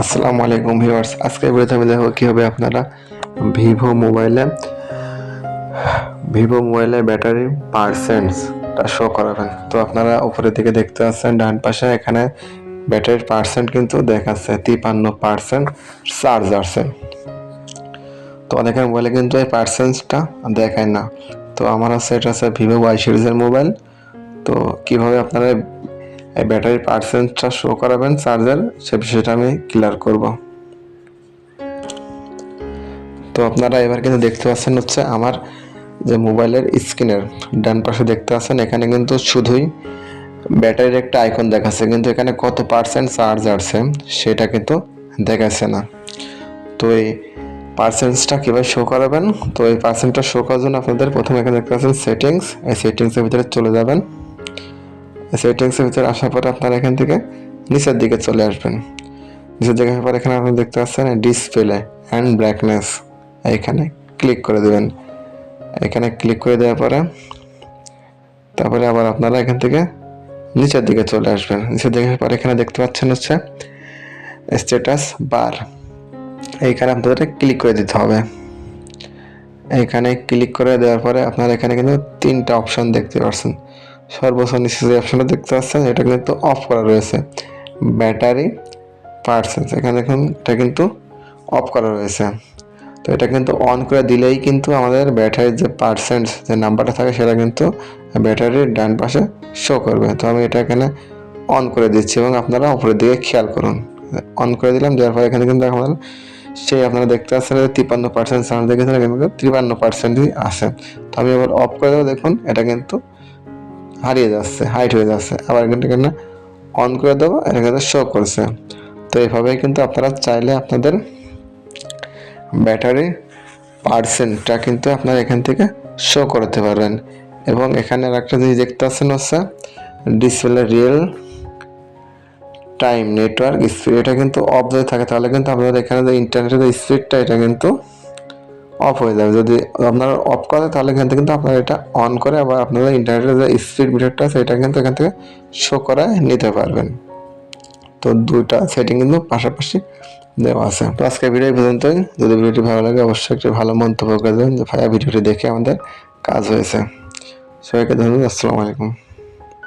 আসসালামু আলাইকুম ভিউয়ার্স। আজকে ভিডিওতে আমি দেখো কীভাবে আপনারা ভিভো মোবাইলে, ভিভো মোবাইলের ব্যাটারি পার্সেন্টসটা শো করাবেন। তো আপনারা উপরের দিকে দেখতে পাচ্ছেন, ডান পাশে এখানে ব্যাটারির পার্সেন্ট কিন্তু দেখাচ্ছে তিপান্ন পার্সেন্ট চার্জ আছে তো অনেকের মোবাইলে কিন্তু এই পার্সেন্টসটা দেখায় না। তো আমার আছে এটা আছে ভিভো ওয়াই সিরিজের মোবাইল। তো কীভাবে আপনারা এই ব্যাটারির পার্সেন্টটা শো করাবেন চার্জার সে বিষয়টা আমি ক্লিয়ার করব। তো আপনারা এবার কিন্তু দেখতে পাচ্ছেন হচ্ছে আমার যে মোবাইলের স্ক্রিনের ডান পাশে দেখতে পাচ্ছেন, এখানে কিন্তু শুধুই ব্যাটারির একটা আইকন দেখাচ্ছে, কিন্তু এখানে কত পার্সেন্ট চার্জ আছে সেটা কিন্তু দেখাচ্ছে না। তো এই পার্সেন্টসটা কীভাবে শো করাবেন? তো এই পার্সেন্টটা শো করার জন্য আপনাদের প্রথমে এখানে দেখতে পাচ্ছেন সেটিংস এই সেটিংসের ভিতরে চলে যাবেন। সেটিংসের ভিতরে আসার পরে আপনারা এখান থেকে নিচের দিকে চলে আসবেন। নিচের দিকে আসার পর এখানে আপনি দেখতে পাচ্ছেন ডিসপ্লে অ্যান্ড ব্রাইটনেস এখানে ক্লিক করে দেবেন। এখানে ক্লিক করে দেওয়ার পরে তারপরে আবার আপনারা এখান থেকে নিচের দিকে চলে আসবেন। নিচের দিকে আসার পরে এখানে দেখতে পাচ্ছেন হচ্ছে স্ট্যাটাস বার এইখানে আপনাদের ক্লিক করে দিতে হবে। এখানে ক্লিক করে দেওয়ার পরে আপনারা এখানে কিন্তু তিনটা অপশন দেখতে পাচ্ছেন সর্বোচ্চ নিচে যে অপশনটা দেখতে পাচ্ছেন, এটা কিন্তু অফ করা রয়েছে। ব্যাটারি পার্সেন্স এখানে দেখুন এটা কিন্তু অফ করা রয়েছে। তো এটা কিন্তু অন করে দিলেই কিন্তু আমাদের ব্যাটারির যে পার্সেন্ট যে নাম্বারটা থাকে, সেটা কিন্তু ব্যাটারির ডান পাশে শো করবে। তো আমি এটা এখানে অন করে দিচ্ছি এবং আপনারা উপরের দিকে খেয়াল করুন। অন করে দিলাম যার ফলে এখানে কিন্তু আমাদের সেই আপনারা দেখতে পাচ্ছেন তিপ্পান্ন পার্সেন্ট সাউন্ড দেখেছেন কিন্তু তিপ্পান্ন পার্সেন্টই আছে। তো আমি এবার অফ করে দেবো, দেখুন, এটা কিন্তু হারিয়ে যাচ্ছে হাইট হয়ে যাচ্ছে। আবার কিন্তু এখানে অন করে দেবো কিন্তু শো করছে। তো এইভাবেই কিন্তু আপনারা চাইলে আপনাদের ব্যাটারি পার্সেন্টটা কিন্তু আপনারা এখান থেকে শো করতে পারবেন। এবং এখানে একটা জিনিস দেখতে পাচ্ছেন হচ্ছে display real time network speed এটা কিন্তু অফ যদি থাকে, তাহলে কিন্তু আপনাদের এখানে যে ইন্টারনেটের স্পিডটা এটা কিন্তু অফ হয়ে যাবে। যদি আপনারা অফ করে, তাহলে এখান থেকে কিন্তু আপনারা এটা অন করে আবার আপনাদের ইন্টারনেটের যে স্পিড মিটারটা এটা কিন্তু এখান থেকে শো করায় নিতে পারবেন। তো দুইটা সেটিং কিন্তু পাশাপাশি দেওয়া আছে। তো আজকে ভিডিও পর্যন্তই। যদি ভিডিওটি ভালো লাগে, অবশ্যই একটি ভালো মন্তব্য করে দেবেন যে, ভাইয়া ভিডিওটি দেখে আমাদের কাজ হয়েছে। সবাইকে ধন্যবাদ। আসসালামু আলাইকুম।